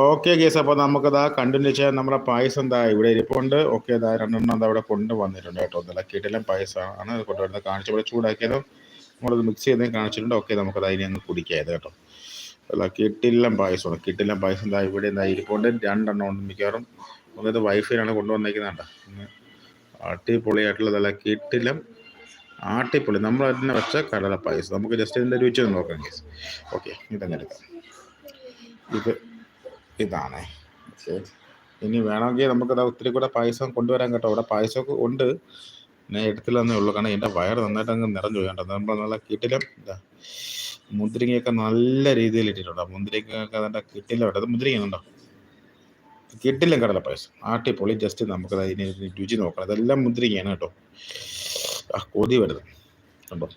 Okay guys അപ്പോൾ നമുക്കതാ continue ചെയ്യാൻ നമ്മുടെ പായസം എന്താ ഇവിടെ ഇരിപ്പുണ്ട്. ഓക്കെ ഇതാ രണ്ടെണ്ണം അത് അവിടെ കൊണ്ടുവന്നിട്ടുണ്ട് കേട്ടോ. ഇളക്കിയിട്ടെല്ലാം പായസമാണ് കൊണ്ടുവരുന്നത്. കാണിച്ചു ഇവിടെ ചൂടാക്കിയതും നമ്മളത് മിക്സ് ചെയ്തതും കാണിച്ചിട്ടുണ്ട്. ഓക്കെ നമുക്കത് അതിനെ അങ്ങ് കുടിക്കായത് കേട്ടോ. അല്ല കിട്ടില്ലം പായസമാണ്. കിട്ടില്ലം പായസം എന്താ ഇവിടെ എന്താ ഇരിപ്പുണ്ട്. രണ്ടെണ്ണം ഉണ്ട് മിക്കവാറും. ഒന്നത് വൈഫിനാണ് കൊണ്ടുവന്നേക്കുന്നുണ്ട് അടിപൊളിയായിട്ടുള്ളതല്ല കിട്ടില്ലം ആട്ടിപ്പൊളി നമ്മൾ അതിനെ വെച്ച കടല പായസം. നമുക്ക് ജസ്റ്റ് ഇതിന്റെ രുചി ഒന്ന് നോക്കാം കേസ് ഓക്കെ ഇതങ്ങനെ എടുക്കാം ഇത് ഇതാണ്. ഇനി വേണമെങ്കിൽ നമുക്കത് ഒത്തിരി കൂടെ പായസം കൊണ്ടുവരാൻ കേട്ടോ. അവിടെ പായസമൊക്കെ ഉണ്ട്. ഞാൻ എടുത്തില്ലെന്നേ ഉള്ളൂ. കാരണം എന്റെ വയറ് നന്നായിട്ട് അങ്ങ് നിറഞ്ഞു കേട്ടോ നമ്മൾ നല്ല കിട്ടിലും ഇതാ മുന്തിരിങ്ങയൊക്കെ നല്ല രീതിയിൽ ഇട്ടിട്ടുണ്ട്. മുന്തിരിങ്ങയൊക്കെ അതിന്റെ കിട്ടില്ല കേട്ടോ മുന്തിരിങ്ങ ഉണ്ടോ? കിട്ടില്ല കടല പായസം. ആട്ടിപ്പൊളി ജസ്റ്റ് നമുക്ക് അതിന് രുചി നോക്കണം. അതെല്ലാം മുന്തിരിങ്ങയാണ് കേട്ടോ. ആ കൊതി വരുന്നത് കണ്ടോ?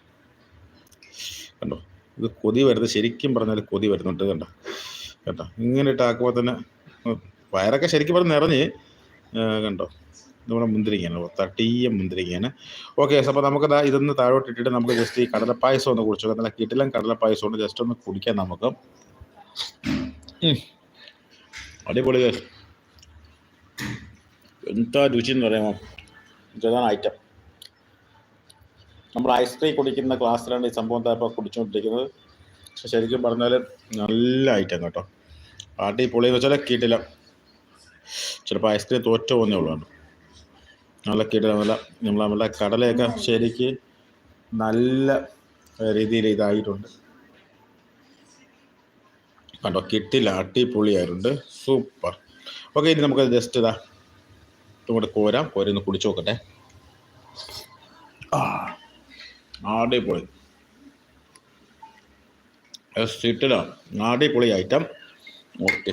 കണ്ടോ? ഇത് കൊതി വരുന്നത് ശരിക്കും പറഞ്ഞാൽ കൊതി വരുന്നുണ്ട് കണ്ടോ? കേട്ടോ. ഇങ്ങനെ ഇട്ടാക്കുമ്പോൾ തന്നെ വയറൊക്കെ ശരിക്കും പറഞ്ഞ് നിറഞ്ഞ് കണ്ടോ? നമ്മുടെ മുന്തിരിങ്ങയാണ്. തട്ടിയ മുന്തിരിങ്ങയാണ്. ഓക്കെ അപ്പോൾ നമുക്ക് ഇതൊന്ന് താഴോട്ട് ഇട്ടിട്ട് നമുക്ക് ജസ്റ്റ് ഈ കടലപ്പായസം ഒന്ന് കുടിച്ചു. നല്ല കിട്ടിലും കടലപ്പായസം ഉണ്ട്. ജസ്റ്റ് ഒന്ന് കുടിക്കാം നമുക്ക്. അടിപൊളി. എന്താ രുചി എന്ന് പറയുമോ? ഇതാണ് ഐറ്റം നമ്മൾ ഐസ്ക്രീം കുടിക്കുന്ന ക്ലാസ്സിലാണ് ഈ സംഭവം ഇപ്പോൾ കുടിച്ചുകൊണ്ടിരിക്കുന്നത്. ശരിക്കും പറഞ്ഞാൽ നല്ല ഐറ്റം കേട്ടോ. പാട്ടി പൊളി വെച്ചാൽ കീട്ടില്ല ചിലപ്പോൾ ഐസ്ക്രീം തോറ്റ പോകുന്നേ ഉള്ളൂ. നല്ല കീട്ടില്ല നല്ല നമ്മൾ നമ്മുടെ കടലയൊക്കെ ശരിക്ക് നല്ല രീതിയിൽ ഇതായിട്ടുണ്ട്. കണ്ടോ കിട്ടില്ല അടിപൊളിയായിട്ടുണ്ട്. സൂപ്പർ. ഓക്കെ ഇനി നമുക്ക് ജസ്റ്റ് ഇതാ ഇങ്ങോട്ട് കോരാം. കോരി ഒന്ന് കുടിച്ചു നോക്കട്ടെ. ആ അടിപൊളി. സിറ്റില പൊളി ഐറ്റം ഓക്കെ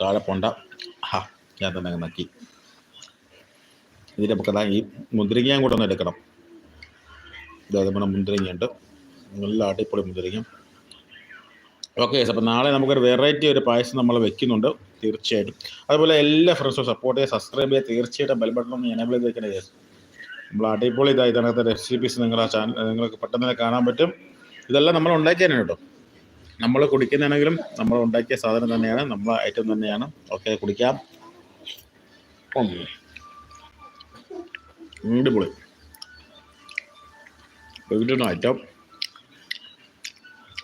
താഴെ പോണ്ട. ഹാ ഞാൻ തന്നെ നക്കി. ഇതിൽ നമുക്കതാ ഈ മുന്തിരിങ്ങയും കൂടെ ഒന്ന് എടുക്കണം. നമ്മുടെ മുന്തിരിങ്ങയുണ്ട്. നല്ല അടിപൊളി മുന്തിരിങ്ങ. ഓക്കെ അപ്പോൾ നാളെ നമുക്കൊരു വെറൈറ്റി ഒരു പായസം നമ്മൾ വെക്കുന്നുണ്ട് തീർച്ചയായിട്ടും. അതുപോലെ എല്ലാ ഫ്രണ്ട്സും സപ്പോർട്ട് ചെയ്യുക സബ്സ്ക്രൈബ് ചെയ്യുക തീർച്ചയായിട്ടും ബെൽ ബട്ടൺ ഒന്ന് എനേബിൾ ചെയ്ത് വെക്കണേ. നമ്മൾ അടിപൊളി ഇതായി തന്നെ റെസിപ്പീസ് നിങ്ങൾ ആ ചാനൽ നിങ്ങൾക്ക് പെട്ടെന്ന് തന്നെ കാണാൻ പറ്റും. ഇതെല്ലാം നമ്മൾ ഉണ്ടാക്കിയതാണ് കേട്ടോ. നമ്മൾ കുടിക്കുന്നതാണെങ്കിലും നമ്മൾ ഉണ്ടാക്കിയ സാധനം തന്നെയാണ് നമ്മൾ ഐറ്റം തന്നെയാണ്. ഓക്കെ കുടിക്കാം. അടിപൊളി. വീട്ടിൽ ഐറ്റം.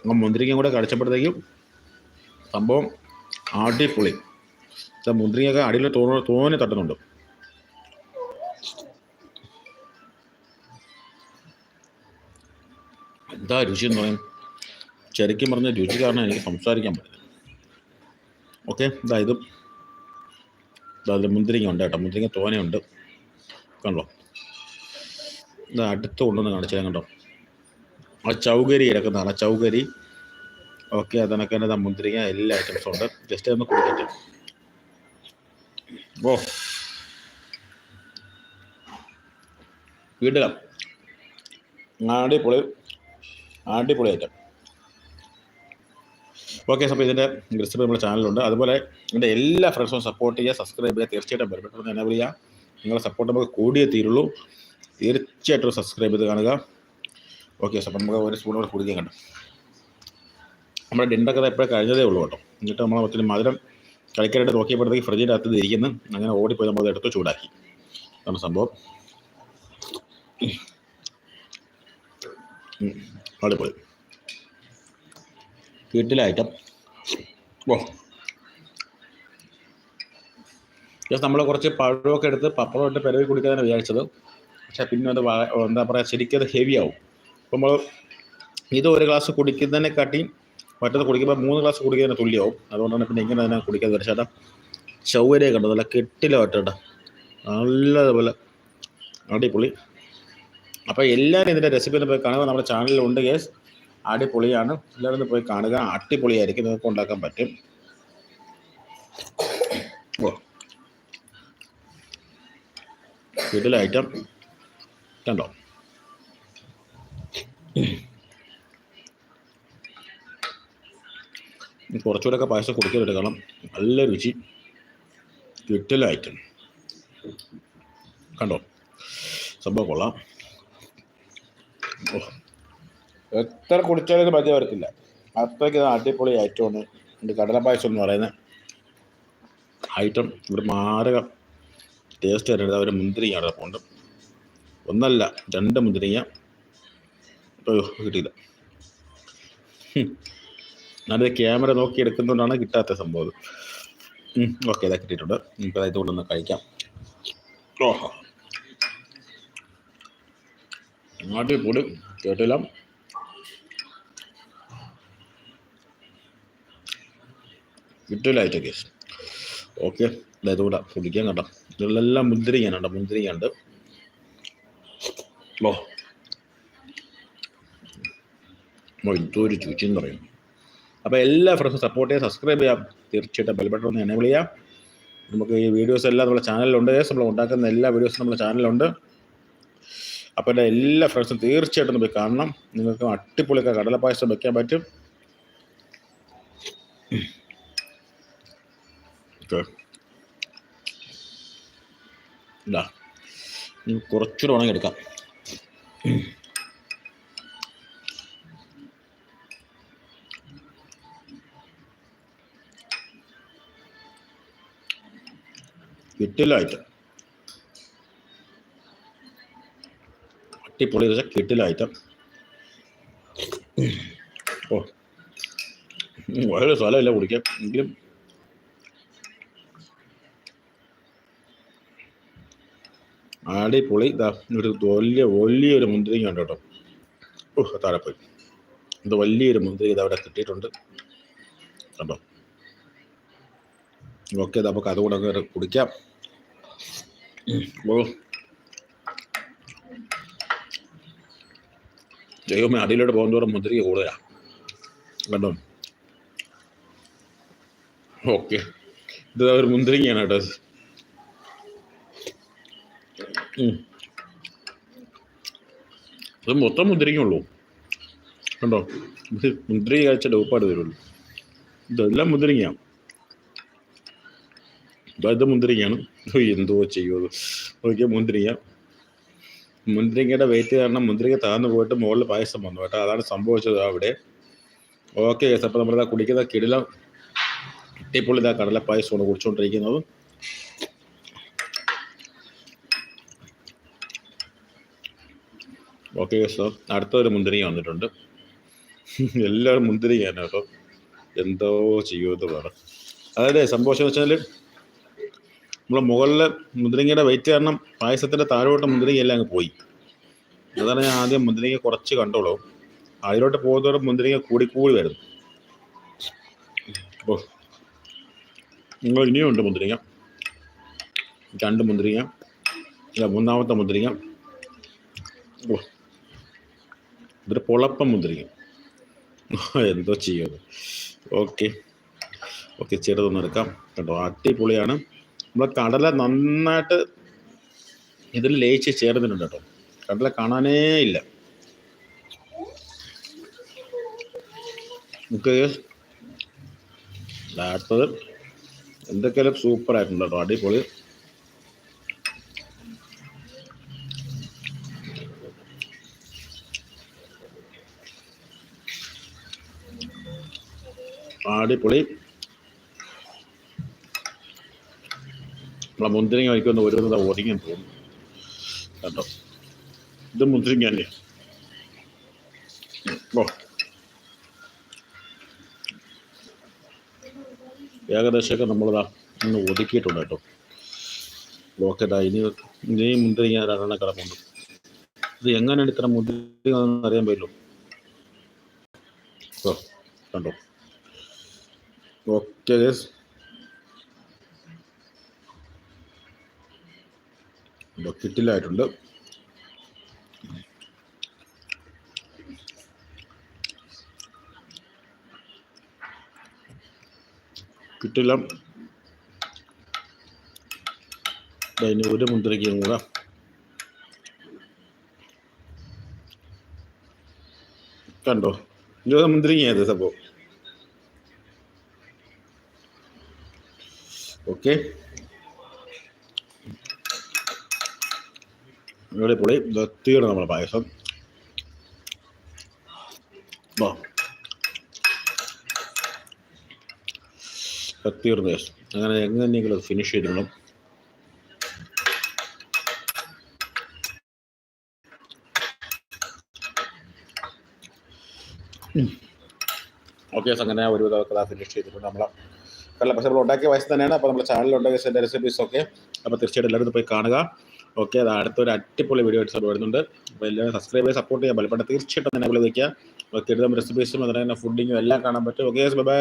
മുന്തിരിങ്ങ കൂടെ കടിച്ചപ്പോഴത്തേക്കും സംഭവം അടിപൊളി. മുന്തിരിങ്ങയൊക്കെ അടിയിൽ തോന്നി തോനെ തട്ടുന്നുണ്ട്. എന്താ രുചി എന്ന് പറയും? ശരിക്കും പറഞ്ഞ രുചി കാരണം എനിക്ക് സംസാരിക്കാൻ പറ്റില്ല. ഓക്കെ ഇതാ. ഇതിൽ മുന്തിരിങ്ങ ഉണ്ട് കേട്ടോ. മുന്തിരിങ്ങ തോനയുണ്ട്. കണ്ടോ? ഇത് അടുത്ത് കൊണ്ടുവന്ന് കാണിച്ചാൽ കണ്ടോ? ആ ചൗകരി കിടക്കുന്നതാണ്. ചൗകരി. ഓക്കെ അതിനൊക്കെ തന്നെ മുന്തിരിങ്ങ എല്ലാ ഐറ്റംസും ഉണ്ട്. ജസ്റ്റ് ഒന്ന് കൊടുത്തിട്ട് ഓ. വീട്ടില അടിപൊളി. അടിപൊളി ഐറ്റം ഓക്കെ അപ്പോൾ ഇതിന്റെ റെസിപ്പി നമ്മുടെ ചാനലുണ്ട് അതുപോലെ എന്റെ എല്ലാ ഫ്രണ്ട്സും സപ്പോർട്ട് ചെയ്യുക സബ്സ്ക്രൈബ് ചെയ്യുക തീർച്ചയായിട്ടും ബെൽബട്ടൺ എനേബിൾ ചെയ്യുക. നിങ്ങളുടെ സപ്പോർട്ട് നമുക്ക് കൂടിയേ തീരുള്ളൂ. തീർച്ചയായിട്ടും സബ്സ്ക്രൈബ് ചെയ്ത് കാണുക. ഓക്കെ സപ്പം നമുക്ക് ഒരു സ്പൂൺ കൂടെ കുടിക്കാൻ കണ്ടു. നമ്മുടെ ഡിന്നറൊക്കെ എപ്പോഴും കഴിഞ്ഞതേ ഉള്ളൂ കേട്ടോ. എന്നിട്ട് നമ്മൾ ഒത്തിരി മധുരം കളിക്കാനായിട്ട് നോക്കിയപ്പോഴത്തേക്ക് ഫ്രിഡ്ജിന്റെ അകത്ത് ഇരിക്കുന്നു. അങ്ങനെ ഓടിപ്പോയി നമ്മൾ എടുത്ത് ചൂടാക്കി. അതാണ് സംഭവം. അടിപൊളി. ഐറ്റം ഓ ജസ്റ്റ് നമ്മൾ കുറച്ച് പഴമൊക്കെ എടുത്ത് പപ്പടം ഇട്ട് പെരവി കുടിക്കാനാണ് വിചാരിച്ചത്. പക്ഷേ പിന്നെ അത് എന്താ പറയുക ശരിക്കും അത് ഹെവി ആവും. അപ്പോൾ നമ്മൾ ഇത് ഒരു ഗ്ലാസ് കുടിക്കുന്നതിനെക്കാട്ടി മറ്റത് കുടിക്കുമ്പോൾ മൂന്ന് ഗ്ലാസ് കുടിക്കുന്നതിന് തുല്യമാവും. അതുകൊണ്ടാണ് പിന്നെ ഇങ്ങനെ തന്നെ കുടിക്കാതെ വരച്ചേട്ടാ ചൗവരെ കണ്ടത് നല്ല കെട്ടില കേട്ടോ. നല്ലതുപോലെ അടിപൊളി. അപ്പോൾ എല്ലാവരും ഇതിന്റെ റെസിപ്പി പോയി കാണുമ്പോൾ നമ്മുടെ ചാനലിലുണ്ട് കേസ് അടിപൊളിയാണ്. എല്ലാവരും പോയി കാണുക. അടിപൊളിയായിരിക്കും നിങ്ങൾക്ക് ഉണ്ടാക്കാൻ പറ്റും. വീട്ടിലെ ഐറ്റം കണ്ടോ? കുറച്ചുകൂടെ ഒക്കെ പായസം കുടിക്കലെടുക്കണം നല്ല രുചി. വീട്ടിലെ ഐറ്റം കണ്ടോ? സംഭവം കൊള്ളാം. ഓ. എത്ര കുടിച്ചാലും മതി വരത്തില്ല അത്രയ്ക്ക് അടിപൊളി ഐറ്റമാണ് എന്റെ കടല പായസം എന്ന് പറയുന്നത് ഐറ്റം ഇവിടെ മാരക ടേസ്റ്റ് തരുന്നത് അവർ മുന്തിരിങ്ങ അവിടെ ഉണ്ട്. ഒന്നല്ല രണ്ട് മുന്തിരിങ്ങ. കിട്ടിയില്ല. നല്ല ക്യാമറ നോക്കി എടുക്കുന്നതുകൊണ്ടാണ് കിട്ടാത്ത സംഭവം ഓക്കെ ഇതാ കിട്ടിയിട്ടുണ്ട്. നമുക്ക് അതായത് കൊണ്ടൊന്ന് കഴിക്കാം. ഓഹോ. നാട്ടിൽ പൊടി കേട്ടില്ല. കിട്ടില്ല ആയിട്ട് കേസ് ഓക്കെ ഇതുകൂടെ കുടിക്കാൻ കേട്ടോ ഇതിലെല്ലാം മുന്തിരിക്കാൻ കേട്ടോ മുന്തിരിക്കാണ്ട് ഓ ഓ ചൂച്ചെന്ന് പറയും അപ്പോൾ എല്ലാ ഫ്രണ്ട്സും സപ്പോർട്ട് ചെയ്യാം സബ്സ്ക്രൈബ് ചെയ്യാം തീർച്ചയായിട്ടും ബെൽബട്ടൺ ഒന്ന് എനേബിൾ ചെയ്യാം നമുക്ക് ഈ വീഡിയോസ് എല്ലാം നമ്മുടെ ചാനലിലുണ്ട് നമ്മൾ ഉണ്ടാക്കുന്ന എല്ലാ വീഡിയോസും നമ്മുടെ ചാനലിലുണ്ട് അപ്പോൾ എന്റെ എല്ലാ ഫ്രണ്ട്സും തീർച്ചയായിട്ടും പോയി കാണണം. നിങ്ങൾക്ക് അടിപൊളിയൊക്കെ കടലപ്പായസം വെക്കാൻ പറ്റും. ഓക്കെ ഇനി കുറച്ചുകൂടെ ഉണങ്ങി എടുക്കാം. കിട്ടിലായിട്ട് അട്ടിപ്പൊളി വെച്ചാൽ കിട്ടിലായിട്ട് ഓ. വളരെ സ്ഥലമില്ല കുടിക്കാൻ. എങ്കിലും അടിപൊളി. ഇതാ ഒരു വലിയ വലിയൊരു മുന്തിരിങ്ങ ഉണ്ട് കേട്ടോ. ഓ താഴെ പോയി. ഇത് വലിയൊരു മുന്തിരി ഇത് അവിടെ കിട്ടിയിട്ടുണ്ട്. കണ്ടോ? ഓക്കെ ഇത് നമുക്ക് അതുകൂടെ അങ്ങ് കുടിക്കാം. ഓ ദൈവമേ അടിയിലോട്ട് പോകുന്നതോറും മുന്തിരി കൂടുതലാണ് കണ്ടോ? ഓക്കെ. ഇത് ഒരു മുന്തിരിങ്ങയാണ് കേട്ടോ. ഇത് മൊത്തം മുന്തിരിങ്ങുള്ളൂ കണ്ടോ? മുന്തിരി കഴിച്ച ഡോപ്പാട് വരുള്ളൂ. ഇതെല്ലാം മുന്തിരിങ്ങയാണ്. ഇതാ മുന്തിരിങ്ങയാണ്. എന്തോ ചെയ്യുമത് ഓക്കെ മുന്തിരിങ്ങ. മുന്തിരിങ്ങയുടെ വെയിറ്റ് കാരണം മുന്തിരിങ്ങ താഴ്ന്നു പോയിട്ട് മുകളിൽ പായസം വന്നു. കേട്ടോ അതാണ് സംഭവിച്ചത് അവിടെ ഓക്കെ അപ്പോൾ നമ്മളിതാ കുടിക്കുന്ന കിടിലം അട്ടിപ്പൊളി ഇതാ കടല പായസമാണ് കുടിച്ചുകൊണ്ടിരിക്കുന്നത് ഓക്കെ സർ അടുത്തൊരു മുന്തിരി വന്നിട്ടുണ്ട്. എല്ലാവരും മുന്തിരിങ്ങയാണ് കേട്ടോ. എന്തോ ചെയ്യുമെന്ന് പറഞ്ഞു അതായത് സംഭവം വെച്ചാൽ നമ്മളെ മുകളിലെ മുന്തിരിങ്ങയുടെ വെയിറ്റ് കാരണം പായസത്തിന്റെ താഴോട്ട് മുന്തിരിങ്ങ എല്ലാം അങ്ങ് പോയി. അതാണ് ഞാൻ ആദ്യം മുന്തിരിങ്ങ കുറച്ച് കണ്ടോളൂ. അതിലോട്ട് പോകുന്നതോടെ മുന്തിരിങ്ങ കൂടിക്കൂടി കൂടി വരുന്നു. ഓ നിങ്ങൾ ഇനിയും ഉണ്ട് മുന്തിരിങ്ങ. രണ്ട് മുന്തിരിങ്ങ. ഇല്ല മൂന്നാമത്തെ മുന്തിരിങ്ങ. ഓ ഇതൊരു പൊളപ്പം മുദ്രിക്കും എന്തോ ചെയ്യുന്നത്. ഓക്കെ. ഓക്കെ ചെറുതൊന്നും എടുക്കാം. കേട്ടോ അടിപൊളിയാണ്. നമ്മൾ കടല നന്നായിട്ട് ഇതിൽ ലയിച്ച് ചേർന്നിട്ടുണ്ട് കേട്ടോ. കടല കാണാനേ ഇല്ല. എന്തൊക്കെയാലും സൂപ്പർ ആയിട്ടുണ്ട് കേട്ടോ. അടിപൊളി. അടിപൊളി. നമ്മളെ മുന്തിരിങ്ങ വയ്ക്കുന്ന വിധം ഒതുങ്ങി പോകും കേട്ടോ ഇത് മുന്തിരിങ്ങ തന്നെ ഓ ഏകദേശമൊക്കെ നമ്മളിതാ ഇന്ന് ഒതുക്കിയിട്ടുണ്ട് കേട്ടോ. ഓക്കെ ഇതാ ഇനി ഇനി മുന്തിരിങ്ങ രണ്ടെണ്ണം കിടപ്പുണ്ട് ഇത് എങ്ങനെയാണ് ഇത്ര മുന്തിരിങ്ങ അറിയാൻ പറ്റുള്ളൂ ഓ കണ്ടോ? ഓക്കെ ഗസ് ബക്കറ്റിലായിട്ടുണ്ട് കിട്ടില്ല അതിന് ഒരു മുന്തിരിക്കും കൂടെ കണ്ടോ ഇരുപത് മുന്തിരിങ്ങയത് സംഭവം ഓക്കെ. പൊളി തീയാണ് നമ്മുടെ പായസം. തീർന്നു guys. അങ്ങനെ എങ്ങനെയെങ്കിലും അത് ഫിനിഷ് ചെയ്തിടണം ഓക്കെ അങ്ങനെ ഒരു കഥ ഫിനിഷ് ചെയ്തിട്ടുണ്ട് നമ്മളെ. കടല പക്ഷെ നമ്മൾ ഉണ്ടാക്കിയ വയസ്സ് തന്നെയാണ്. അപ്പോൾ നമ്മുടെ ചാനലിൽ ഉണ്ടാക്കിയ റെസിപ്പീസ് ഒക്കെ. അപ്പോൾ തീർച്ചയായിട്ടും എല്ലാവരും പോയി കാണുക. ഓക്കെ അത് അടുത്തൊരു അടിപൊളി വീഡിയോ ആയിട്ട് വരുന്നുണ്ട്. അപ്പോൾ എല്ലാവരും സബ്സ്ക്രൈബ് ചെയ്ത് സപ്പോർട്ട് ചെയ്യാൻ പലപ്പോഴും തീർച്ചയായിട്ടും തന്നെ വിളിക്കുക ഓക്കെ റെസിപ്പീസും അതുപോലെ തന്നെ ഫുഡിങ്ങും എല്ലാം കാണാൻ പറ്റും. Okay bye